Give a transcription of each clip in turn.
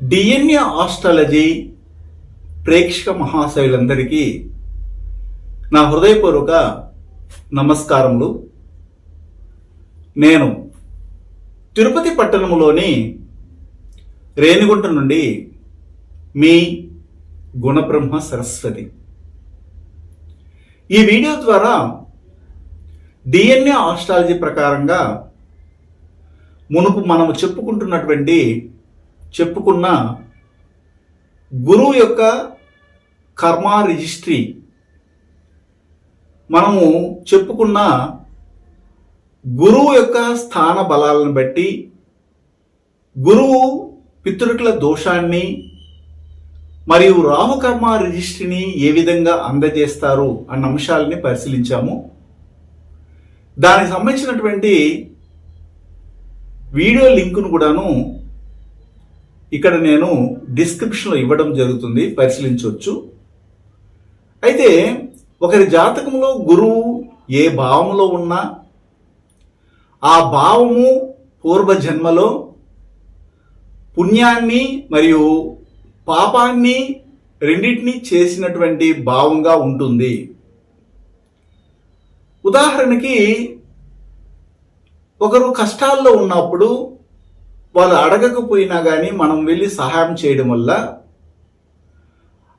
DNA astrology ప్రేక్షక మహాశైలందరికీ నా హృదయపూర్వక నమస్కారములు. నేను తిరుపతి పట్టణంలోని రేణిగుంట నుండి మీ గుణబ్రహ్మ సరస్వతి. ఈ వీడియో ద్వారా డిఎన్ఏ ఆస్ట్రాలజీ ప్రకారంగా మునుపు మనము చెప్పుకుంటున్నటువంటి చెప్పుకున్న గురువు యొక్క కర్మ రిజిస్ట్రీ. మనము చెప్పుకున్న గురువు యొక్క స్థాన బలాలను బట్టి గురువు పితృకుల దోషాన్ని మరియు రాహుకర్మ రిజిస్ట్రీని ఏ విధంగా అందజేస్తారు అన్న అంశాలని పరిశీలించాము. దానికి సంబంధించినటువంటి వీడియో లింకును కూడాను ఇక్కడ నేను డిస్క్రిప్షన్లో ఇవ్వడం జరుగుతుంది పరిశీలించవచ్చు. అయితే ఒకరి జాతకంలో గురువు ఏ భావంలో ఉన్నా ఆ భావము పూర్వజన్మలో పుణ్యాన్ని మరియు పాపాన్ని రెండింటినీ చేసినటువంటి భావంగా ఉంటుంది. ఉదాహరణకి ఒకరు కష్టాల్లో ఉన్నప్పుడు వాళ్ళు అడగకపోయినా కానీ మనం వెళ్ళి సహాయం చేయడం వల్ల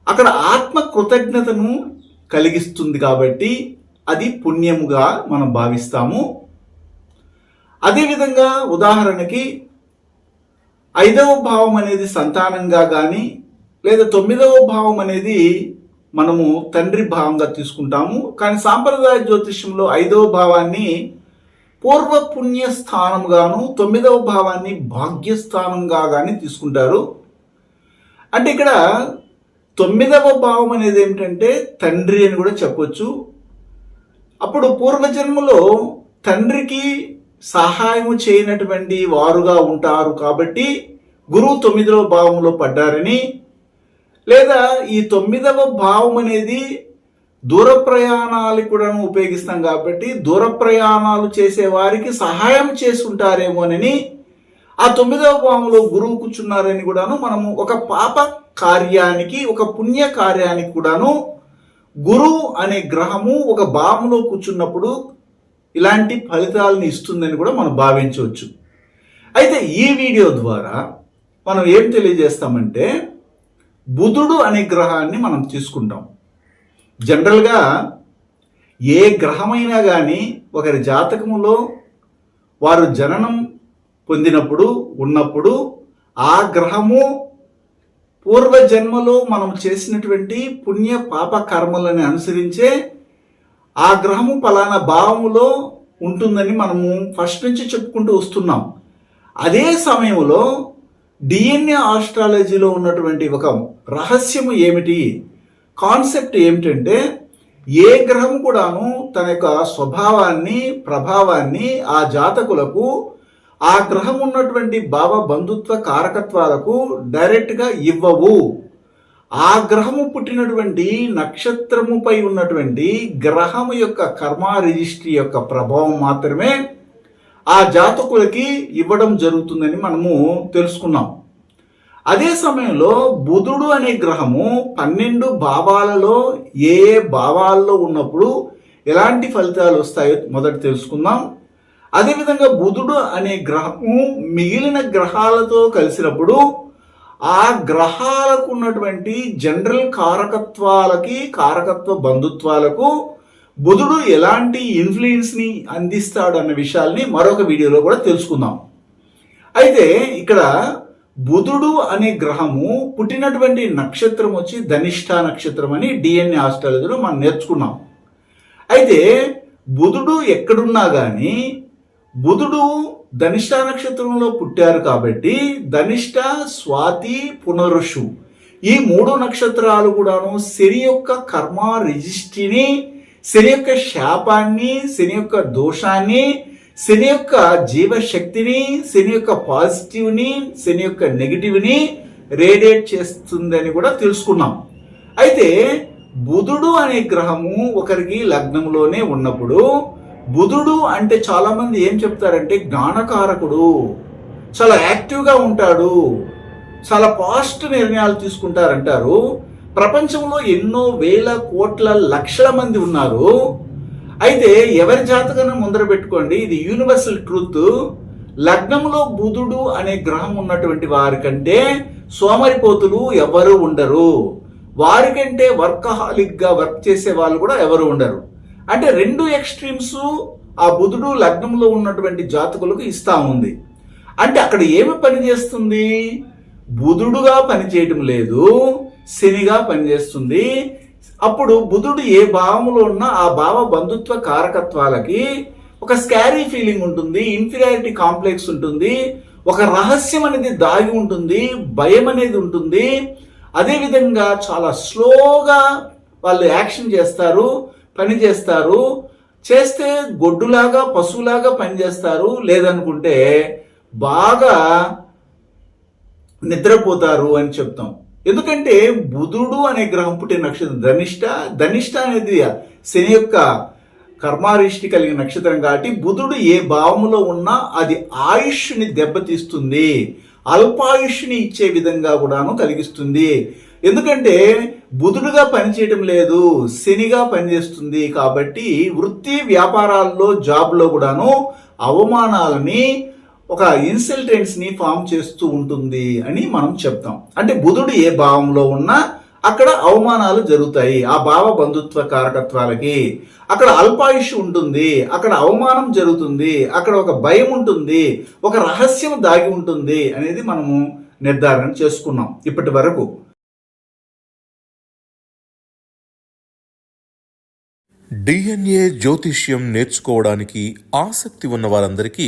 అక్కడ ఆత్మ కృతజ్ఞతను కలిగిస్తుంది కాబట్టి అది పుణ్యముగా మనం భావిస్తాము. అదేవిధంగా ఉదాహరణకి ఐదవ భావం అనేది సంతానంగా కానీ లేదా తొమ్మిదవ భావం అనేది మనము తండ్రి భావంగా తీసుకుంటాము. కానీ సాంప్రదాయ జ్యోతిష్యంలో ఐదవ భావాన్ని పూర్వ పుణ్య స్థానంగాను తొమ్మిదవ భావాన్ని భాగ్యస్థానంగా కానీ తీసుకుంటారు. అంటే ఇక్కడ తొమ్మిదవ భావం అనేది ఏమిటంటే తండ్రి అని కూడా చెప్పొచ్చు. అప్పుడు పూర్వజన్మలో తండ్రికి సహాయం చేయనటువంటి వారుగా ఉంటారు కాబట్టి గురువు తొమ్మిదవ భావంలో పడ్డారని లేదా ఈ తొమ్మిదవ భావం అనేది దూర ప్రయాణాలు కూడా ఉపయోగిస్తాం కాబట్టి దూర ప్రయాణాలు చేసే వారికి సహాయం చేసుంటారేమోనని ఆ తొమ్మిదవ భావంలో గురువు కూర్చున్నారని కూడాను మనము ఒక పాప కార్యానికి ఒక పుణ్య కార్యానికి కూడాను గురువు అనే గ్రహము ఒక భావంలో కూర్చున్నప్పుడు ఇలాంటి ఫలితాలను ఇస్తుందని కూడా మనం భావించవచ్చు. అయితే ఈ వీడియో ద్వారా మనం ఏం తెలియజేస్తామంటే బుధుడు అనే గ్రహాన్ని మనం తీసుకుంటాం. జనరల్గా ఏ గ్రహమైనా కానీ ఒకరి జాతకములో వారు జననం పొందినప్పుడు ఉన్నప్పుడు ఆ గ్రహము పూర్వజన్మలో మనం చేసినటువంటి పుణ్య పాప కర్మలను అనుసరించే ఆ గ్రహము పలానా భావములో ఉంటుందని మనము ఫస్ట్ నుంచి చెప్పుకుంటూ వస్తున్నాం. అదే సమయంలో డిఎన్ఏ ఆస్ట్రాలజీలో ఉన్నటువంటి ఒక రహస్యము ఏమిటి? కాన్సెప్ట్ ఏమిటంటే ఏ గ్రహం కూడాను తన యొక్క స్వభావాన్ని ప్రభావాన్ని ఆ జాతకులకు ఆ గ్రహం ఉన్నటువంటి భావ బంధుత్వ కారకత్వాలకు డైరెక్ట్గా ఇవ్వవు. ఆ గ్రహము పుట్టినటువంటి నక్షత్రముపై ఉన్నటువంటి గ్రహము యొక్క కర్మ రిజిస్ట్రీ యొక్క ప్రభావం మాత్రమే ఆ జాతకులకి ఇవ్వడం జరుగుతుందని మనము తెలుసుకున్నాం. అదే సమయంలో బుధుడు అనే గ్రహము పన్నెండు భావాలలో ఏ ఏ భావాల్లో ఉన్నప్పుడు ఎలాంటి ఫలితాలు వస్తాయో మొదట తెలుసుకుందాం. అదేవిధంగా బుధుడు అనే గ్రహము మిగిలిన గ్రహాలతో కలిసినప్పుడు ఆ గ్రహాలకు ఉన్నటువంటి జనరల్ కారకత్వాలకి కారకత్వ బంధుత్వాలకు బుధుడు ఎలాంటి ఇన్ఫ్లుయెన్స్ని అందిస్తాడు అన్న విషయాల్ని మరొక వీడియోలో కూడా తెలుసుకుందాం. అయితే ఇక్కడ బుధుడు అనే గ్రహము పుట్టినటువంటి నక్షత్రం వచ్చి ధనిష్ట నక్షత్రం అని డిఎన్ఏ ఆస్ట్రాలజీలో మనం నేర్చుకున్నాం. అయితే బుధుడు ఎక్కడున్నా కానీ బుధుడు ధనిష్ట నక్షత్రంలో పుట్టారు కాబట్టి ధనిష్ట స్వాతి పునరుషు ఈ మూడు నక్షత్రాలు కూడాను శని యొక్క కర్మ రిజిస్ట్రీని శని యొక్క శాపాన్ని శని యొక్క దోషాన్ని శని యొక్క జీవశక్తిని శని యొక్క పాజిటివ్ని శని యొక్క నెగిటివ్ని రేడియేట్ చేస్తుందని కూడా తెలుసుకున్నాం. అయితే బుధుడు అనే గ్రహము ఒకరికి లగ్నంలోనే ఉన్నప్పుడు బుధుడు అంటే చాలా మంది ఏం చెప్తారంటే జ్ఞానకారకుడు. చాలా యాక్టివ్గా ఉంటాడు. చాలా పాస్ట్ నిర్ణయాలు తీసుకుంటారంటారు. ప్రపంచంలో ఎన్నో వేల కోట్ల లక్షల మంది ఉన్నారు. అయితే ఎవరి జాతకాన్ని ముందర పెట్టుకోండి? ఇది యూనివర్సల్ ట్రూత్ లగ్నంలో బుధుడు అనే గ్రహం ఉన్నటువంటి వారికంటే సోమరిపోతులు ఎవరు ఉండరు. వారికంటే వర్కహాలిక్గా వర్క్ చేసే వాళ్ళు కూడా ఎవరు ఉండరు. అంటే రెండు ఎక్స్ట్రీమ్స్ ఆ బుధుడు లగ్నంలో ఉన్నటువంటి జాతకులకు ఇస్తా ఉంది. అంటే అక్కడ ఏమి పని చేస్తుంది? బుధుడుగా పనిచేయటం లేదు శనిగా పనిచేస్తుంది అప్పుడు బుధుడు ఏ భావములో ఉన్నా ఆ భావ బంధుత్వ కారకత్వాలకి ఒక స్కారీ ఫీలింగ్ ఉంటుంది ఇన్ఫీరియారిటీ కాంప్లెక్స్ ఉంటుంది ఒక రహస్యం అనేది దాగి ఉంటుంది భయం అనేది ఉంటుంది. అదేవిధంగా చాలా స్లోగా వాళ్ళు యాక్షన్ చేస్తారు పని చేస్తారు. చేస్తే గొడ్డులాగా పశువులాగా పనిచేస్తారు లేదనుకుంటే బాగా నిద్రపోతారు అని చెప్తాం. ఎందుకంటే బుధుడు అనే గ్రహం పుట్టిన నక్షత్రం ధనిష్ట ధనిష్ట అనేది శని యొక్క కర్మారిష్టి కలిగిన నక్షత్రం కాబట్టి బుధుడు ఏ భావములో ఉన్నా అది ఆయుష్ని దెబ్బతీస్తుంది. అల్పాయుష్ని ఇచ్చే విధంగా కూడాను కలిగిస్తుంది. ఎందుకంటే బుధుడుగా పనిచేయటం లేదు శనిగా పనిచేస్తుంది కాబట్టి వృత్తి వ్యాపారాల్లో జాబ్లో కూడాను అవమానాలని ఒక ఇన్సల్టెన్స్ని ఫామ్ చేస్తూ ఉంటుంది అని మనం చెప్తాం. అంటే బుధుడు ఏ భావంలో ఉన్నా అక్కడ అవమానాలు జరుగుతాయి. ఆ భావ బంధుత్వ కారకత్వాలకి అక్కడ అల్పాయుష్ ఉంటుంది అక్కడ అవమానం జరుగుతుంది అక్కడ ఒక భయం ఉంటుంది ఒక రహస్యం దాగి ఉంటుంది అనేది మనము నిర్ధారణ చేసుకున్నాం ఇప్పటి వరకు. డిఎన్ఏ జ్యోతిష్యం నేర్చుకోవడానికి ఆసక్తి ఉన్న వారందరికీ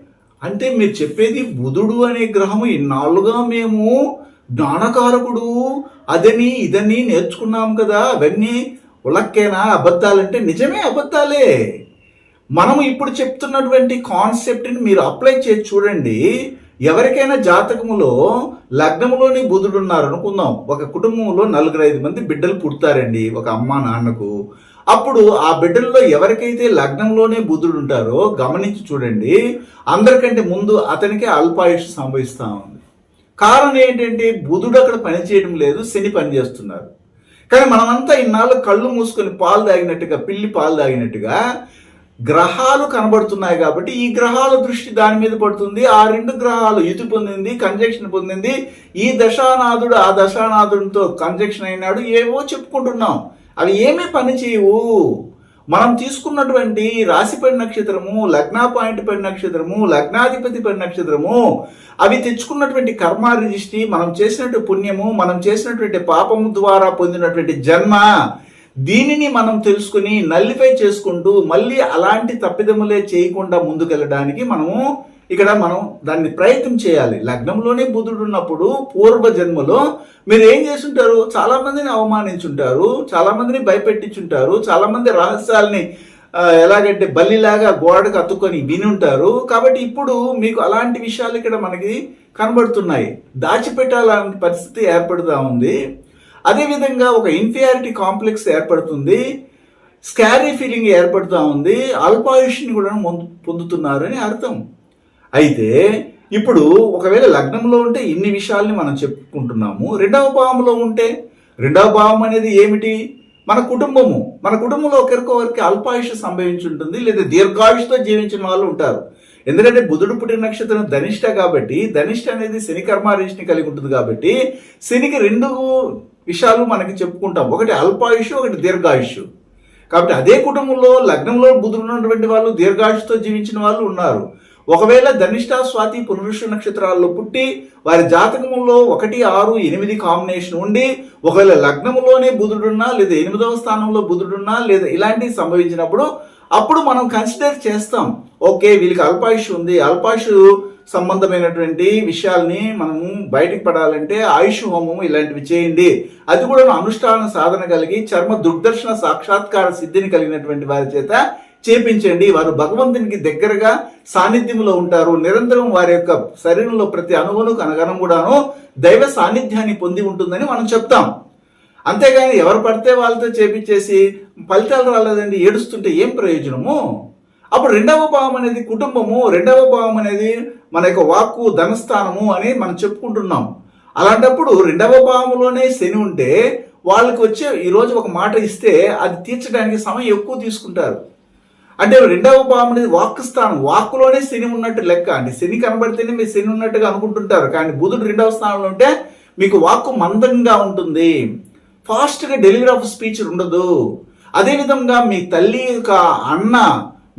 అంటే మీరు చెప్పేది బుధుడు అనే గ్రహము ఇన్నాళ్ళుగా మేము జ్ఞానకారకుడు అదని ఇదని నేర్చుకున్నాం కదా అవన్నీ ఉలక్కేనా అబద్ధాలంటే నిజమే అబద్ధాలే. మనం ఇప్పుడు చెప్తున్నటువంటి కాన్సెప్ట్ని మీరు అప్లై చేసి చూడండి. ఎవరికైనా జాతకములో లగ్నములోని బుధుడు ఉన్నారు అనుకుందాం. ఒక కుటుంబంలో నలుగురు ఐదు మంది బిడ్డలు పుడతారండి. ఒక అమ్మ నాన్నకు అప్పుడు ఆ బిడ్డల్లో ఎవరికైతే లగ్నంలోనే బుద్ధుడు ఉంటారో గమనించి చూడండి అందరికంటే ముందు అతనికి అల్పాయుష్ సంభవిస్తూ ఉంది. కారణం ఏంటంటే బుధుడు అక్కడ పనిచేయడం లేదు శని పనిచేస్తున్నారు. కానీ మనమంతా ఇన్నాళ్ళు కళ్ళు మూసుకొని పాలు తాగినట్టుగా పిల్లి పాలు తాగినట్టుగా గ్రహాలు కనబడుతున్నాయి కాబట్టి ఈ గ్రహాల దృష్టి దాని మీద పడుతుంది. ఆ రెండు గ్రహాలు యుతి పొందింది కంజక్షన్ పొందింది. ఈ దశానాథుడు ఆ దశానాథుడితో కంజక్షన్ అయినాడు. ఏవో చెప్పుకుంటున్నాం. అవి ఏమీ పని చేయవు మనం తీసుకున్నటువంటి రాశిపడి నక్షత్రము లగ్న పాయింట్ పడి నక్షత్రము లగ్నాధిపతి పడి నక్షత్రము అవి తెచ్చుకున్నటువంటి కర్మ రిజిస్ట్రీ మనం చేసినటువంటి పుణ్యము మనం చేసినటువంటి పాపము ద్వారా పొందినటువంటి జన్మ దీనిని మనం తెలుసుకుని నల్లిఫై చేసుకుంటూ మళ్ళీ అలాంటి తప్పిదములే చేయకుండా ముందుకెళ్ళడానికి మనము ఇక్కడ మనం దాన్ని ప్రయత్నం చేయాలి. లగ్నంలోనే బుధుడు ఉన్నప్పుడు పూర్వ జన్మలో మీరు ఏం చేస్తుంటారు? చాలామందిని అవమానించుంటారు చాలామందిని భయపెట్టించుంటారు చాలామంది రహస్యాల్ని ఎలాగంటే బల్లిలాగా గోడకు అతుక్కొని వినుంటారు. కాబట్టి ఇప్పుడు మీకు అలాంటి విషయాలు ఇక్కడ మనకి కనబడుతున్నాయి. దాచిపెట్టాలనే పరిస్థితి ఏర్పడుతూ ఉంది. అదేవిధంగా ఒక ఇన్ఫియారిటీ కాంప్లెక్స్ ఏర్పడుతుంది. స్కారీ ఫీలింగ్ ఏర్పడుతూ ఉంది. అల్పాయుష్ని కూడా పొందు- పొందుతున్నారు అని అర్థం. అయితే ఇప్పుడు ఒకవేళ లగ్నంలో ఉంటే ఇన్ని విషయాల్ని మనం చెప్పుకుంటున్నాము. రెండవ భావంలో ఉంటే రెండవ భావం అనేది ఏమిటి? మన కుటుంబము. మన కుటుంబంలో ఒకరికొకరికి అల్పాయుష సంభవించి ఉంటుంది లేదా దీర్ఘాయుషతో జీవించిన వాళ్ళు ఉంటారు. ఎందుకంటే బుధుడు పుట్టిన నక్షత్రం ధనిష్ట కాబట్టి ధనిష్ట అనేది శని కర్మారీష్ని కలిగి ఉంటుంది కాబట్టి శనికి రెండు విషయాలు మనకి చెప్పుకుంటాం. ఒకటి అల్పాయుష్ ఒకటి దీర్ఘాయుష్. కాబట్టి అదే కుటుంబంలో లగ్నంలో బుధుడు ఉన్నటువంటి వాళ్ళు దీర్ఘాయుషుతో జీవించిన వాళ్ళు ఉన్నారు. ఒకవేళ ధనిష్ట స్వాతి పునరుష నక్షత్రాల్లో పుట్టి వారి జాతకములో ఒకటి ఆరు ఎనిమిది కాంబినేషన్ ఉండి ఒకవేళ లగ్నములోనే బుధుడున్నా లేదా ఎనిమిదవ స్థానంలో బుధుడున్నా లేదా ఇలాంటివి సంభవించినప్పుడు అప్పుడు మనం కన్సిడర్ చేస్తాం. ఓకే వీళ్ళకి అల్పాయుష్ ఉంది. అల్పాయుష్ సంబంధమైనటువంటి విషయాల్ని మనము బయటికి పడాలంటే ఆయుష్ హోమం ఇలాంటివి చేయండి. అది కూడా అనుష్ఠాన సాధన కలిగి చర్మ దుర్దర్శన సాక్షాత్కార సిద్ధిని కలిగినటువంటి వారి చేత చేపించండి. వారు భగవంతునికి దగ్గరగా సాన్నిధ్యంలో ఉంటారు. నిరంతరం వారి యొక్క శరీరంలో ప్రతి అణువును కనగనం కూడాను దైవ సాన్నిధ్యాన్ని పొంది ఉంటుందని మనం చెప్తాం. అంతేగాని ఎవరు పడితే వాళ్ళతో చేపించేసి ఫలితాలు రాలేదండి ఏడుస్తుంటే ఏం ప్రయోజనము? అప్పుడు రెండవ భావం అనేది కుటుంబము రెండవ భావం అనేది మన యొక్క వాక్కు ధనస్థానము అని మనం చెప్పుకుంటున్నాం. అలాంటప్పుడు రెండవ భావంలోనే శని ఉంటే వాళ్ళకి వచ్చే ఈరోజు ఒక మాట ఇస్తే అది తీర్చడానికి సమయం ఎక్కువ తీసుకుంటారు. అంటే రెండవ భావం అనేది వాక్ స్థానం. వాక్కులోనే శని ఉన్నట్టు లెక్క. అండి శని కనబడితేనే మీరు శని ఉన్నట్టుగా అనుకుంటుంటారు. కానీ బుధుడు రెండవ స్థానంలో ఉంటే మీకు వాక్కు మందంగా ఉంటుంది. ఫాస్ట్గా డెలివరీ ఆఫ్ స్పీచ్ ఉండదు. అదేవిధంగా మీ తల్లి యొక్క అన్న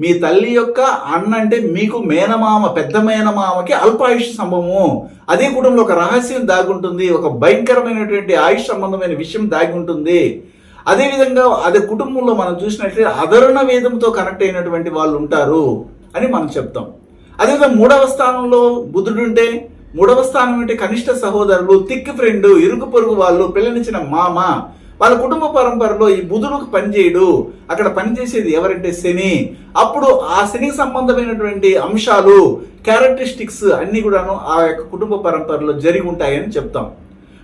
మీ తల్లి యొక్క అన్న అంటే మీకు మేనమామ పెద్ద మేనమామకి అల్పాయుష్ సంభవము అదే కుటుంబంలో ఒక రహస్యం దాగుంటుంది ఒక భయంకరమైనటువంటి ఆయుష్ సంబంధమైన విషయం దాగి ఉంటుంది. అదేవిధంగా అదే కుటుంబంలో మనం చూసినట్లయితే అధరణ వేదంతో కనెక్ట్ అయినటువంటి వాళ్ళు ఉంటారు అని మనం చెప్తాం. అదేవిధంగా మూడవ స్థానంలో బుధుడు ఉంటే మూడవ స్థానం అంటే కనిష్ట సహోదరులు థిక్ ఫ్రెండ్ ఇరుగు పొరుగు వాళ్ళు పిల్లనిచ్చిన మామ వాళ్ళ కుటుంబ పరంపరలో ఈ బుధుడుకు పనిచేయడు అక్కడ పనిచేసేది ఎవరంటే శని. అప్పుడు ఆ శనికి సంబంధమైనటువంటి అంశాలు క్యారెక్టరిస్టిక్స్ అన్ని కూడాను ఆ యొక్క కుటుంబ పరంపరలో జరిగి ఉంటాయని చెప్తాం.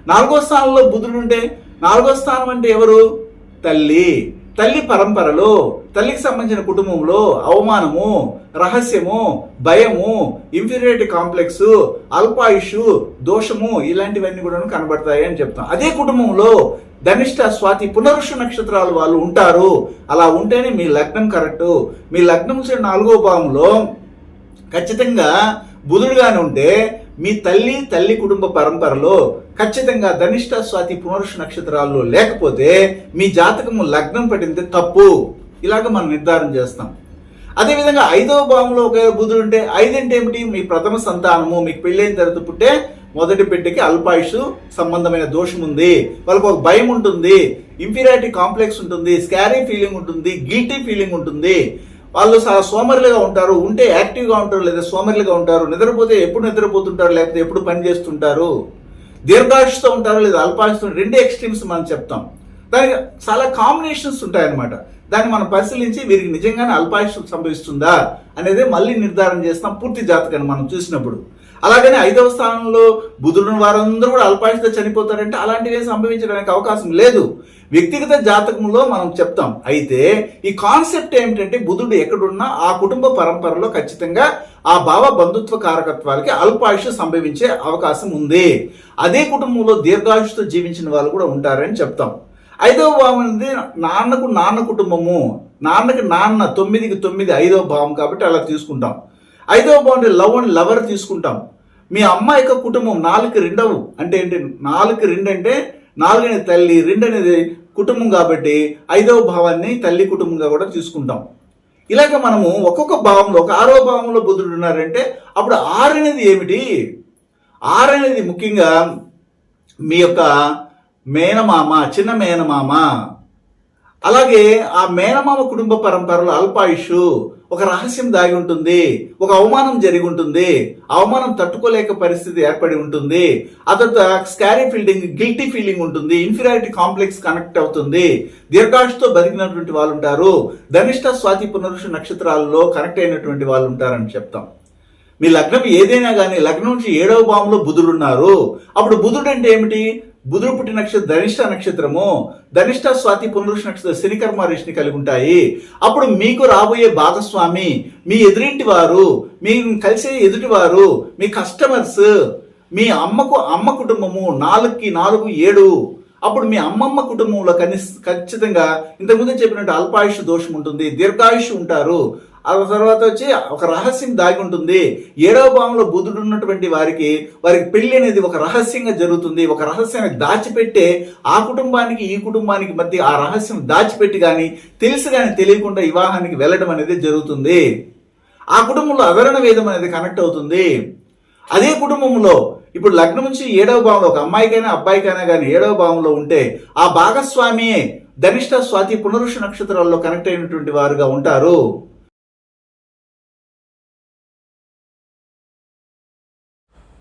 నాలుగో స్థానంలో బుధుడు ఉంటే నాలుగో స్థానం అంటే ఎవరు? తల్లి తల్లి పరంపరలో తల్లికి సంబంధించిన కుటుంబంలో అవమానము రహస్యము భయము ఇన్ఫీరియారిటీ కాంప్లెక్స్ అల్పాయుషు దోషము ఇలాంటివన్నీ కూడా కనబడతాయి అని చెప్తాం. అదే కుటుంబంలో ధనిష్ట స్వాతి పునరుష నక్షత్రాలు వాళ్ళు ఉంటారు. అలా ఉంటేనే మీ లగ్నం కరెక్ట్. మీ లగ్నం నాలుగో భావంలో ఖచ్చితంగా బుధుడుగానే ఉంటే మీ తల్లి తల్లి కుటుంబ పరంపరలో ఖచ్చితంగా ధనిష్ట స్వాతి పునరుష నక్షత్రాల్లో లేకపోతే మీ జాతకము లగ్నం పట్టింది తప్పు. ఇలాగ మనం నిర్ధారణ చేస్తాం. అదేవిధంగా ఐదవ భావంలో ఒకవేళ బుధుడు ఉంటే ఐదంటే ఏమిటి? మీ ప్రథమ సంతానము మీకు పెళ్ళైన తర్వాత పుట్టే మొదటి బిడ్డకి అల్పాయుష్ సంబంధమైన దోషం ఉంది. వాళ్ళకు ఒక భయం ఉంటుంది. ఇంఫీరియారిటీ కాంప్లెక్స్ ఉంటుంది. స్కారీ ఫీలింగ్ ఉంటుంది. గిల్టీ ఫీలింగ్ ఉంటుంది. వాళ్ళు చాలా సోమరులుగా ఉంటారు ఉంటే యాక్టివ్గా ఉంటారు లేదా సోమరులుగా ఉంటారు నిద్రపోతే ఎప్పుడు నిద్రపోతుంటారు లేకపోతే ఎప్పుడు పని చేస్తుంటారు దీర్ఘాయుషతో ఉంటారు లేదా అల్పాయుషతో రెండు ఎక్స్ట్రీమ్స్ మనం చెప్తాం. దానికి చాలా కాంబినేషన్స్ ఉంటాయన్నమాట. దాన్ని మనం పరిశీలించి వీరికి నిజంగానే అల్పాయుష్ సంభవిస్తుందా అనేది మళ్ళీ నిర్ధారణ చేస్తాం పూర్తి జాతకాన్ని మనం చూసినప్పుడు. అలాగనే ఐదవ స్థానంలో బుధుడు వారందరూ కూడా అల్పాయుషతో చనిపోతారంటే అలాంటివి సంభవించడానికి అవకాశం లేదు. వ్యక్తిగత జాతకంలో మనం చెప్తాం. అయితే ఈ కాన్సెప్ట్ ఏమిటంటే బుధుడు ఎక్కడున్నా ఆ కుటుంబ పరంపరలో ఖచ్చితంగా ఆ భావ బంధుత్వ కారకత్వాలకి అల్పాయుష సంభవించే అవకాశం ఉంది. అదే కుటుంబంలో దీర్ఘాయుషతో జీవించిన వాళ్ళు కూడా ఉంటారని చెప్తాం. ఐదవ భావం అనేది నాన్నకు నాన్న కుటుంబము నాన్నకి నాన్న తొమ్మిదికి తొమ్మిది ఐదవ భావం కాబట్టి అలా తీసుకుంటాం. ఐదవ భావం లవ్ అండ్ లవర్ తీసుకుంటాం. మీ అమ్మ యొక్క కుటుంబం నాలుగు రెండవు అంటే ఏంటి? నాలుగు రెండు అంటే నాలుగు అనేది తల్లి రెండు అనేది కుటుంబం కాబట్టి ఐదవ భావాన్ని తల్లి కుటుంబంగా కూడా తీసుకుంటాం. ఇలాగ మనము ఒక్కొక్క భావంలో ఒక ఆరో భావంలో బుద్ధుడు ఉన్నారంటే అప్పుడు ఆరు అనేది ఏమిటి? ఆరు అనేది ముఖ్యంగా మీ యొక్క మేనమామ చిన్న మేనమామ. అలాగే ఆ మేనమామ కుటుంబ పరంపరలో అల్పాయుషు ఒక రహస్యం దాగి ఉంటుంది ఒక అవమానం జరిగి ఉంటుంది అవమానం తట్టుకోలేక పరిస్థితి ఏర్పడి ఉంటుంది ఆ స్కారీ ఫీల్డింగ్ గిల్టీ ఫీలింగ్ ఉంటుంది ఇన్ఫీరియారిటీ కాంప్లెక్స్ కనెక్ట్ అవుతుంది. దీర్ఘాషుతో బతికినటువంటి వాళ్ళు ఉంటారు ధనిష్ట స్వాతి పునరుష నక్షత్రాలలో కనెక్ట్ అయినటువంటి వాళ్ళు ఉంటారని చెప్తాం. మీ లగ్నం ఏదైనా కానీ లగ్నం నుంచి ఏడవ భావంలో బుధుడున్నారు అప్పుడు బుధుడు అంటే ఏమిటి? బుధుడు పుట్టిన నక్షత్రం ధనిష్ట నక్షత్రము ధనిష్ట స్వాతి పునరుష నక్షత్రం శనికర్మ రేషిని కలిగి ఉంటాయి. అప్పుడు మీకు రాబోయే భాగస్వామి మీ ఎదురింటి వారు మీ కలిసే ఎదుటి వారు మీ కస్టమర్స్ మీ అమ్మకు అమ్మ కుటుంబము నాలుగుకి నాలుగు ఏడు. అప్పుడు మీ అమ్మమ్మ కుటుంబంలో కని ఖచ్చితంగా ఇంతకుముందు చెప్పినట్టు అల్పాయుష్ దోషం ఉంటుంది దీర్ఘాయుష్ ఉంటారు. ఆ తర్వాత వచ్చి ఒక రహస్యం దాగి ఉంటుంది. ఏడవ భావంలో బుధుడు ఉన్నటువంటి వారికి వారికి పెళ్ళి అనేది ఒక రహస్యంగా జరుగుతుంది. ఒక రహస్యాన్ని దాచిపెట్టే ఆ కుటుంబానికి ఈ కుటుంబానికి మధ్య ఆ రహస్యం దాచిపెట్టి కానీ తెలిసి కానీ తెలియకుండా వివాహానికి వెళ్ళడం అనేది జరుగుతుంది. ఆ కుటుంబంలో అవరణ వేదం అనేది కనెక్ట్ అవుతుంది. అదే కుటుంబంలో ఇప్పుడు లగ్నం నుంచి ఏడవ భావంలో ఒక అమ్మాయికైనా అబ్బాయికైనా కానీ ఏడవ భావంలో ఉంటే ఆ భాగస్వామియే ధనిష్ట స్వాతి పునరుష నక్షత్రాల్లో కనెక్ట్ అయినటువంటి వారుగా ఉంటారు.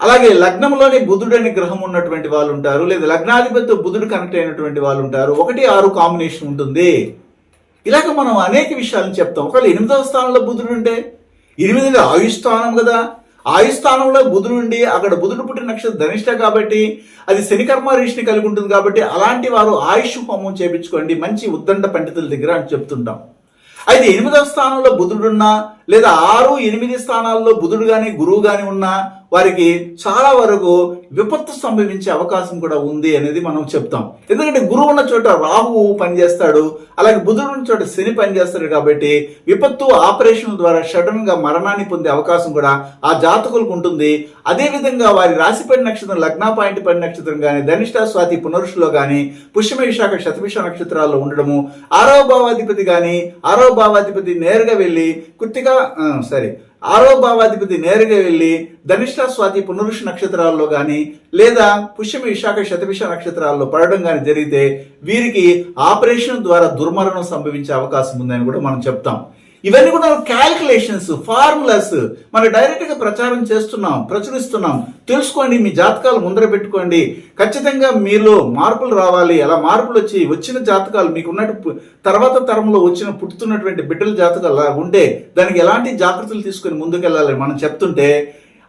అలాగే లగ్నంలోనే బుధుడు అనే గ్రహం ఉన్నటువంటి వాళ్ళు ఉంటారు లేదా లగ్నాధిపతితో బుధుడు కనెక్ట్ అయినటువంటి వాళ్ళు ఉంటారు. ఒకటి ఆరు కాంబినేషన్ ఉంటుంది. ఇలాగ మనం అనేక విషయాలను చెప్తాం. ఒకవేళ ఎనిమిదవ స్థానంలో బుధుడు ఉంటే ఎనిమిది ఆయుష్ స్థానం కదా. ఆయుష్ స్థానంలో బుధుడు ఉండి అక్కడ బుధుడు పుట్టిన నక్షత్రం ధనిష్ట కాబట్టి అది శనికర్మ రీషిని కలిగి ఉంటుంది కాబట్టి అలాంటి వారు ఆయుష్ హోమం చేపించుకోండి. మంచి ఉద్దండ పండితుల దగ్గర అని చెప్తుంటాం. అయితే ఎనిమిదవ స్థానంలో బుధుడున్నా లేదా ఆరు ఎనిమిది స్థానాల్లో బుధుడు కానీ గురువు కానీ ఉన్నా వారికి చాలా వరకు విపత్తు సంభవించే అవకాశం కూడా ఉంది అనేది మనం చెప్తాం. ఎందుకంటే గురువు ఉన్న చోట రాహువు పనిచేస్తాడు అలాగే బుధుడు ఉన్న చోట శని పనిచేస్తాడు కాబట్టి విపత్తు ఆపరేషన్ ద్వారా సడన్గా మరణాన్ని పొందే అవకాశం కూడా ఆ జాతకులకు ఉంటుంది. అదేవిధంగా వారి రాశిపడి నక్షత్రం లగ్న పాయింట్ పడి నక్షత్రం కానీ ధనిష్ట స్వాతి పునరుషులో కానీ పుష్యమ విశాఖ శతభిష నక్షత్రాల్లో ఉండడము ఆరవ భావాధిపతి కానీ ఆరో భావాధిపతి నేరుగా వెళ్ళి కుత్తిగా సరే ఆరో భావాధిపతి నేరుగా వెళ్ళి ధనిష్ట స్వాతి పునరుష నక్షత్రాల్లో కానీ లేదా పుష్యమి విశాఖ శతభిష నక్షత్రాల్లో పడడం కానీ జరిగితే వీరికి ఆపరేషన్ ద్వారా దుర్మరణం సంభవించే అవకాశం ఉందని కూడా మనం చెప్తాం. ఇవన్నీ కూడా క్యాల్కులేషన్స్ ఫార్ములాస్ మనం డైరెక్ట్గా ప్రచారం చేస్తున్నాం ప్రచురిస్తున్నాం. తెలుసుకోండి మీ జాతకాలు ముందర పెట్టుకోండి. ఖచ్చితంగా మీలో మార్పులు రావాలి. అలా మార్పులు వచ్చి వచ్చిన జాతకాలు మీకు ఉన్నట్టు తర్వాత తరంలో వచ్చిన పుట్టుతున్నటువంటి బిడ్డల జాతకాలు అలా ఉంటే దానికి ఎలాంటి జాగ్రత్తలు తీసుకొని ముందుకెళ్ళాలి మనం చెప్తుంటే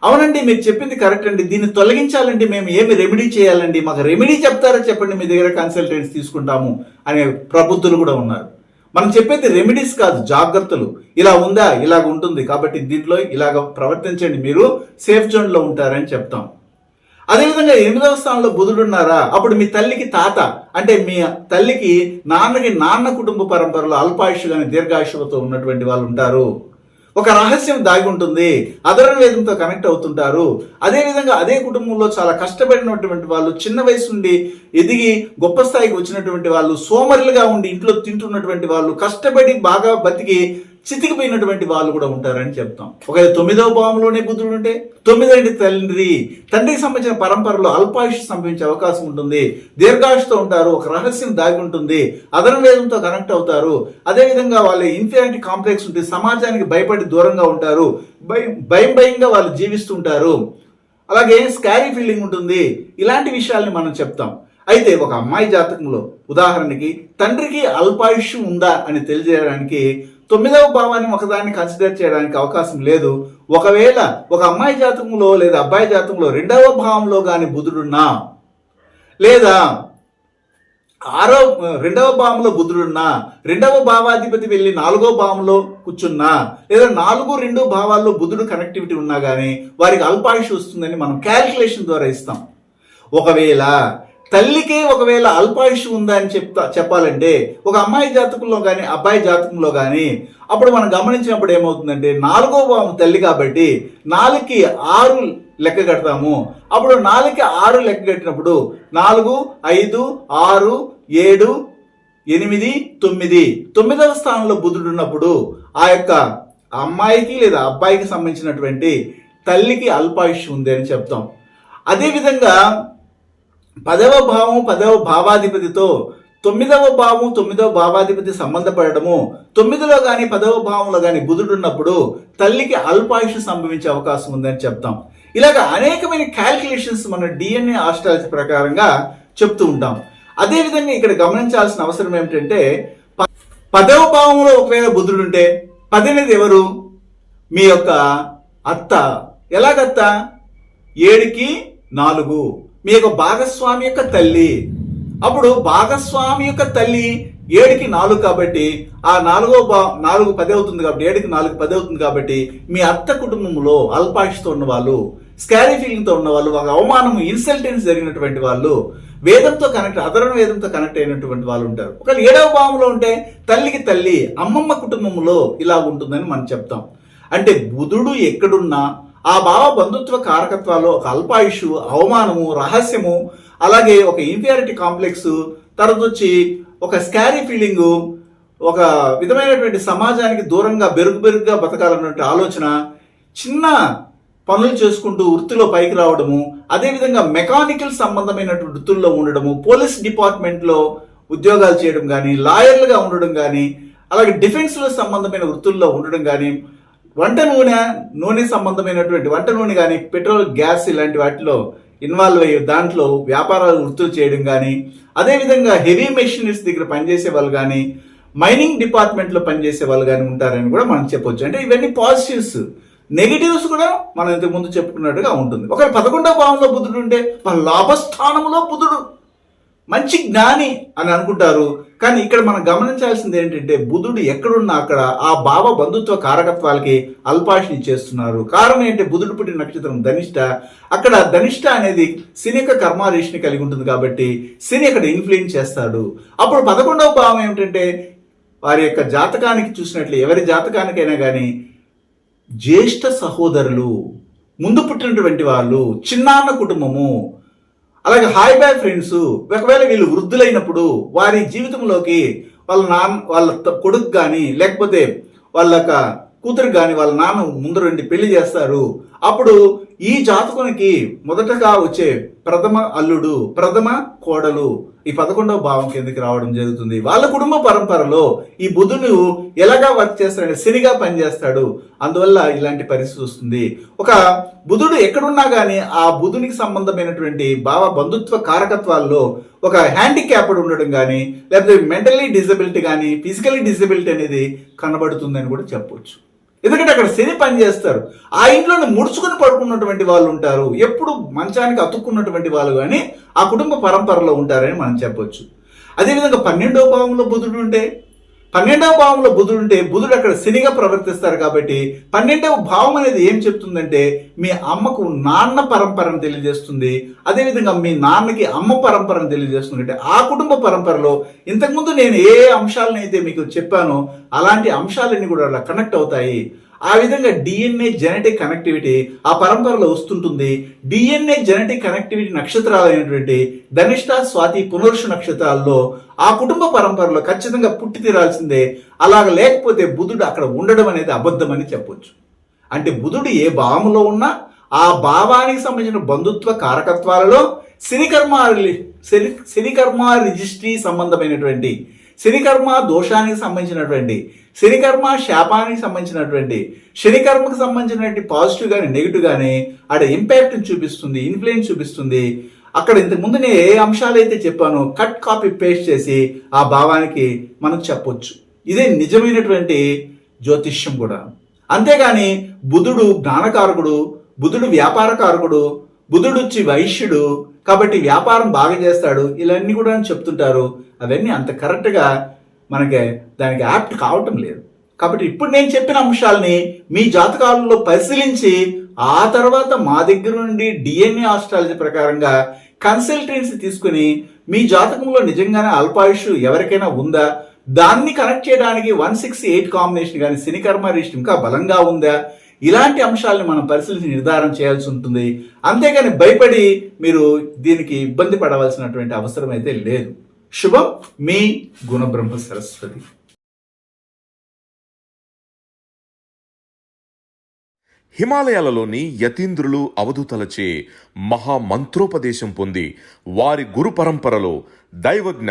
అవునండి మీరు చెప్పింది కరెక్ట్ అండి. దీన్ని తొలగించాలండి మేము ఏమి రెమెడీ చేయాలండి? మాకు రెమెడీ చెప్తారా చెప్పండి? మీ దగ్గర కన్సల్టెంట్స్ తీసుకుంటాము అనే ప్రబుద్ధులు కూడా ఉన్నారు. మనం చెప్పేది రెమెడీస్ కాదు జాగ్రత్తలు. ఇలా ఉందా? ఇలాగ ఉంటుంది. కాబట్టి దీంట్లో ఇలాగ ప్రవర్తించండి. మీరు సేఫ్ జోన్లో ఉంటారని చెప్తాం. అదేవిధంగా ఎనిమిదవ స్థానంలో బుధుడు ఉన్నారా? అప్పుడు మీ తల్లికి తాత అంటే మీ తల్లికి నాన్నకి నాన్న కుటుంబ పరంపరలో అల్పాయుషు కానీ దీర్ఘాయుషులతో ఉన్నటువంటి వాళ్ళు ఉంటారు. ఒక రహస్యం దాగి ఉంటుంది. అదరణ వేదంతో కనెక్ట్ అవుతుంటారు. అదే విధంగా అదే కుటుంబంలో చాలా కష్టపడినటువంటి వాళ్ళు చిన్న వయసు నుండి ఎదిగి గొప్ప స్థాయికి వచ్చినటువంటి వాళ్ళు సోమరులుగా ఉండి ఇంట్లో తింటున్నటువంటి వాళ్ళు కష్టపడి బాగా బతికి చితికిపోయినటువంటి వాళ్ళు కూడా ఉంటారని చెప్తాం. ఒక తొమ్మిదవ భావంలోనే బుద్ధుడు ఉంటే తొమ్మిదంటి తండ్రి తండ్రికి సంబంధించిన పరంపరలో అల్పాయుష్ సంభవించే అవకాశం ఉంటుంది. దీర్ఘాయుషతో ఉంటారు ఒక రహస్యం దాగి ఉంటుంది. అదనవేదంతో కనెక్ట్ అవుతారు. అదేవిధంగా వాళ్ళ ఇన్ఫియారిటీ కాంప్లెక్స్ ఉంటుంది సమాజానికి భయపడి దూరంగా ఉంటారు. భయం భయం భయంగా వాళ్ళు జీవిస్తుంటారు అలాగే స్కారీ ఫీలింగ్ ఉంటుంది. ఇలాంటి విషయాల్ని మనం చెప్తాం. అయితే ఒక అమ్మాయి జాతకంలో ఉదాహరణకి తండ్రికి అల్పాయుష్ ఉందా అని తెలియజేయడానికి తొమ్మిదవ భావాన్ని ఒకదాన్ని కన్సిడర్ చేయడానికి అవకాశం లేదు. ఒకవేళ ఒక అమ్మాయి జాతకంలో లేదా అబ్బాయి జాతకంలో రెండవ భావంలో కానీ బుధుడున్నా లేదా ఆరో రెండవ భావంలో బుధుడున్నా రెండవ భావాధిపతి వెళ్ళి నాలుగో భావంలో కూర్చున్నా లేదా నాలుగు రెండు భావాల్లో బుధుడు కనెక్టివిటీ ఉన్నా కానీ వారికి అల్పాయుష్ వస్తుందని మనం క్యాల్కులేషన్ ద్వారా ఇస్తాం. ఒకవేళ తల్లికే ఒకవేళ అల్పాయుష్ ఉందా అని చెప్తా చెప్పాలంటే ఒక అమ్మాయి జాతకంలో కానీ అబ్బాయి జాతకంలో కానీ అప్పుడు మనం గమనించినప్పుడు ఏమవుతుందంటే నాలుగో భావం తల్లి కాబట్టి నాలుగుకి ఆరు లెక్క కడతాము. అప్పుడు నాలుగుకి ఆరు లెక్క కట్టినప్పుడు నాలుగు ఐదు ఆరు ఏడు ఎనిమిది తొమ్మిది. తొమ్మిదవ స్థానంలో బుధుడు ఉన్నప్పుడు ఆ యొక్క అమ్మాయికి లేదా అబ్బాయికి సంబంధించినటువంటి తల్లికి అల్పాయుష్ ఉంది అని చెప్తాం. అదేవిధంగా పదవ భావం పదవ భావాధిపతితో తొమ్మిదవ భావం తొమ్మిదవ భావాధిపతి సంబంధపడము తొమ్మిదిలో కానీ పదవ భావంలో కానీ బుధుడు ఉన్నప్పుడు తల్లికి అల్పాయుష సంభవించే అవకాశం ఉందని చెప్తాం. ఇలాగ అనేకమైన క్యాల్కులేషన్స్ మన డిఎన్ఏ ఆస్ట్రాలజీ ప్రకారంగా చెప్తూ ఉంటాం. అదేవిధంగా ఇక్కడ గమనించాల్సిన అవసరం ఏమిటంటే పదవ భావంలో ఒకవేళ బుధుడు ఉంటే పది ఎవరు? మీ యొక్క అత్త. ఎలాగత్త? ఏడుకి నాలుగు. మీ యొక్క భాగస్వామి యొక్క తల్లి. అప్పుడు భాగస్వామి యొక్క తల్లి ఏడుకి నాలుగు కాబట్టి ఆ నాలుగో బా నాలుగు పది అవుతుంది కాబట్టి ఏడుకి నాలుగు పది అవుతుంది కాబట్టి మీ అత్త కుటుంబంలో అల్పాయుష్తో ఉన్న వాళ్ళు స్కారీ ఫీలింగ్తో ఉన్న వాళ్ళు ఒక అవమానం ఇన్సల్టెన్స్ జరిగినటువంటి వాళ్ళు వేదంతో కనెక్ట్ అదరణ వేదంతో కనెక్ట్ అయినటువంటి వాళ్ళు ఉంటారు. ఒకవేళ ఏడవ భావంలో ఉంటే తల్లికి తల్లి అమ్మమ్మ కుటుంబంలో ఇలా ఉంటుందని మనం చెప్తాం. అంటే బుధుడు ఎక్కడున్నా ఆ భావ బంధుత్వ కారకత్వాలు ఒక అల్పాయుషు అవమానము రహస్యము అలాగే ఒక ఇన్ఫియారిటీ కాంప్లెక్స్ తర్వాత వచ్చి ఒక స్కారీ ఫీలింగు ఒక విధమైనటువంటి సమాజానికి దూరంగా బెరుగు బెరుగుగా బతకాలన్నటువంటి ఆలోచన చిన్న పనులు చేసుకుంటూ వృత్తిలో పైకి రావడము అదేవిధంగా మెకానికల్ సంబంధమైనటువంటి వృత్తుల్లో ఉండడము పోలీస్ డిపార్ట్మెంట్లో ఉద్యోగాలు చేయడం కానీ లాయర్లుగా ఉండడం కానీ అలాగే డిఫెన్స్లో సంబంధమైన వృత్తుల్లో ఉండడం కానీ వంట నూనె నూనె సంబంధమైనటువంటి వంట నూనె కానీ పెట్రోల్ గ్యాస్ ఇలాంటి వాటిలో ఇన్వాల్వ్ అయ్యి దాంట్లో వ్యాపారాలు వృత్తులు చేయడం కానీ అదేవిధంగా హెవీ మెషినరీస్ దగ్గర పనిచేసే వాళ్ళు కానీ మైనింగ్ డిపార్ట్మెంట్లో పనిచేసే వాళ్ళు కానీ ఉంటారని కూడా మనం చెప్పొచ్చు. అంటే ఇవన్నీ పాజిటివ్స్. నెగిటివ్స్ కూడా మనం ఇంతకు ముందు చెప్పుకున్నట్టుగా ఉంటుంది. ఒకవేళ పదకొండవ భావంలో బుద్ధుడు ఉంటే మన లాభస్థానంలో బుధుడు మంచి జ్ఞాని అని అనుకుంటారు. కానీ ఇక్కడ మనం గమనించాల్సింది ఏంటంటే బుధుడు ఎక్కడున్నా అక్కడ ఆ భావ బంధుత్వ కారకత్వాలకి అల్పాషిని చేస్తున్నారు. కారణం ఏంటి? బుధుడు పుట్టిన నక్షత్రం ధనిష్ట. అక్కడ ధనిష్ట అనేది శని యొక్క కర్మారేషిని కలిగి ఉంటుంది కాబట్టి శని అక్కడ ఇన్ఫ్లుయెన్స్ చేస్తాడు. అప్పుడు పదకొండవ భావం ఏమిటంటే వారి యొక్క జాతకానికి చూసినట్లు ఎవరి జాతకానికైనా కానీ జ్యేష్ఠ సహోదరులు ముందు పుట్టినటువంటి వాళ్ళు చిన్నాన్న కుటుంబము అలాగే హాయ్ బాయ్ ఫ్రెండ్స్ ఒకవేళ వీళ్ళు వృద్ధులైనప్పుడు వారి జీవితంలోకి వాళ్ళ నాన్న వాళ్ళ కొడుకు కానీ లేకపోతే వాళ్ళ యొక్క కూతురు కానీ వాళ్ళ నాన్న ముందు రెండు పెళ్ళి చేస్తారు. అప్పుడు ఈ జాతకునికి మొదటగా వచ్చే ప్రథమ అల్లుడు ప్రథమ కోడలు ఈ పదకొండవ భావం కిందకి రావడం జరుగుతుంది. వాళ్ళ కుటుంబ పరంపరలో ఈ బుధుడు ఎలాగా వర్క్ చేస్తాడు శనిగా పనిచేస్తాడు. అందువల్ల ఇలాంటి పరిస్థితి వస్తుంది. ఒక బుధుడు ఎక్కడున్నా కానీ ఆ బుధునికి సంబంధమైనటువంటి భావ బంధుత్వ కారకత్వాల్లో ఒక హ్యాండిక్యాప్డ్ ఉండడం కానీ లేకపోతే మెంటల్లీ డిజబిలిటీ కానీ ఫిజికలీ డిజబిలిటీ అనేది కనబడుతుందని కూడా చెప్పవచ్చు ఎందుకంటే అక్కడ శని పని చేస్తారు. ఆ ఇంట్లోనే ముడుచుకొని పడుకున్నటువంటి వాళ్ళు ఉంటారు. ఎప్పుడు మంచానికి అతుక్కున్నటువంటి వాళ్ళు కానీ ఆ కుటుంబ పరంపరలో ఉంటారని మనం చెప్పొచ్చు. అదేవిధంగా పన్నెండవ భావంలో బుధుడు ఉంటే పన్నెండవ భావంలో బుధుడు ఉంటే బుధుడు అక్కడ శనిగా ప్రవర్తిస్తారు కాబట్టి పన్నెండవ భావం అనేది ఏం చెప్తుందంటే మీ అమ్మకు నాన్న పరంపరను తెలియజేస్తుంది. అదేవిధంగా మీ నాన్నకి అమ్మ పరంపరను తెలియజేస్తుంది. అంటే ఆ కుటుంబ పరంపరలో ఇంతకుముందు నేను ఏ అంశాలను అయితే మీకు చెప్పానో అలాంటి అంశాలన్నీ కూడా అలా కనెక్ట్ అవుతాయి. ఆ విధంగా డిఎన్ఏ జెనెటిక్ కనెక్టివిటీ ఆ పరంపరలో వస్తుంటుంది. డిఎన్ఏ జెనెటిక్ కనెక్టివిటీ నక్షత్రాలు అయినటువంటి ధనిష్ట స్వాతి పునరుషు నక్షత్రాల్లో ఆ కుటుంబ పరంపరలో ఖచ్చితంగా పుట్టి తీరాల్సిందే. అలాగ లేకపోతే బుధుడు అక్కడ ఉండడం అనేది అబద్ధమని చెప్పొచ్చు. అంటే బుధుడు ఏ భావంలో ఉన్నా ఆ భావానికి సంబంధించిన బంధుత్వ కారకత్వాలలో శనికర్మ శని శనికర్మ రిజిస్ట్రీ సంబంధమైనటువంటి శనికర్మ దోషానికి సంబంధించినటువంటి శనికర్మ శాపానికి సంబంధించినటువంటి శనికర్మకు సంబంధించినటువంటి పాజిటివ్ కానీ నెగిటివ్ కానీ ఆడ ఇంపాక్ట్ చూపిస్తుంది ఇన్ఫ్లుయెన్స్ చూపిస్తుంది. అక్కడ ఇంతకుముందు నేను ఏ అంశాలైతే చెప్పానో కట్ కాపీ పేస్ట్ చేసి ఆ భావానికి మనం చెప్పొచ్చు. ఇదే నిజమైనటువంటి జ్యోతిష్యం కూడా. అంతేగాని బుధుడు జ్ఞానకారకుడు బుధుడు వ్యాపారకారకుడు బుధుడు వచ్చి వైశ్యుడు కాబట్టి వ్యాపారం బాగా చేస్తాడు ఇలాన్ని కూడా చెప్తుంటారు. అవన్నీ అంత కరెక్ట్గా మనకి దానికి యాప్ట్ కావటం లేదు. కాబట్టి ఇప్పుడు నేను చెప్పిన అంశాలని మీ జాతకాలలో పరిశీలించి ఆ తర్వాత మా దగ్గర నుండి డిఎన్ఏ ఆస్ట్రాలజీ ప్రకారంగా కన్సల్టెన్సీ తీసుకుని మీ జాతకంలో నిజంగానే అల్పాయుష్ ఎవరికైనా ఉందా? దాన్ని కనెక్ట్ చేయడానికి వన్ సిక్స్ ఎయిట్ కాంబినేషన్ కానీ శనికర్మ రిష్ట ఇంకా బలంగా ఉందా? ఇలాంటి అంశాలను మనం పరిశీలించి నిర్ధారణ చేయాల్సి ఉంటుంది. అంతేగాని భయపడి మీరు దీనికి ఇబ్బంది పడవలసినటువంటి అవసరం అయితే లేదు. శుభం మీ గుణబ్రహ్మ సరస్వతి. హిమాలయాలలోని యతీంద్రులు అవధూతలచే మహామంత్రోపదేశం పొంది వారి గురు పరంపరలో దైవజ్ఞ